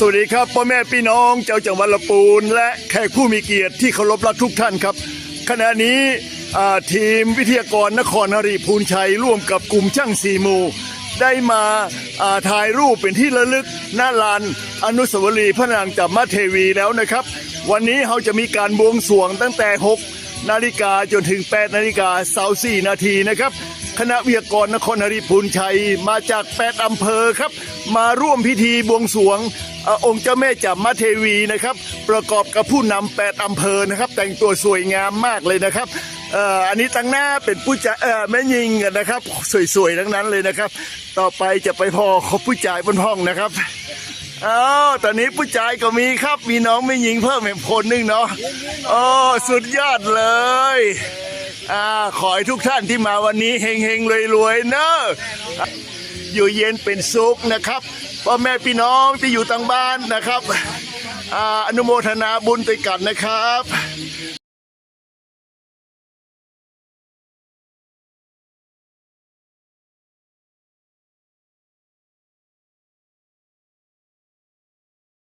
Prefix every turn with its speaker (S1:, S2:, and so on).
S1: สวัสดีครับพ่อแม่พี่น้องเจ้าจังหวัดลำปูน และแขกผู้มีเกียรติที่เคารพรักทุกท่านครับ ขณะนี้ทีมวิทยากรนครนรีพูนชัยร่วมกับกลุ่มช่างสีมู ได้มาาถ่ายรูปเป็นที่ระลึกหน้าลานอนุสาวรีย์พระนางจามเทวีแล้วนะครับ วันนี้เราจะมีการบวงสรวงตั้งแต่ 6 นาฬิกาจนถึง8นาฬิกาเสาสี่นาทีนะครับ คณะวิทยากรนครนรีพูนชัยมาจาก 8 อำเภอครับ มาร่วมพิธีบวงสรวงอองค์เจ้าแม่จัมมาเทวีนะครับ ประกอบกับผู้นำ8อำเภอนะครับ แต่งตัวสวยงามมากเลยนะครับอันนี้ตั้งหน้าเป็นผู้จ่าเอ่อแม่ยิงกันนะครับ สวยๆทั้งนั้นเลยนะครับ ต่อไปจะไปพอคบผู้จ่ายบนห้องนะครับ อ้าวตอนนี้ผู้ชายก็มีครับ มีน้องไม่หญิงเพิ่มอีกคนนึงเนาะโอ้สุดยอดเลยอ่าขอให้ทุกท่านที่มาวันนี้เฮงเฮงรวยรวยๆเนอะอยู่เย็นเป็นสุขนะครับพ่อแม่พี่น้องที่อยู่ทางบ้านนะครับอ่าอนุโมทนาบุญไปกันนะครับ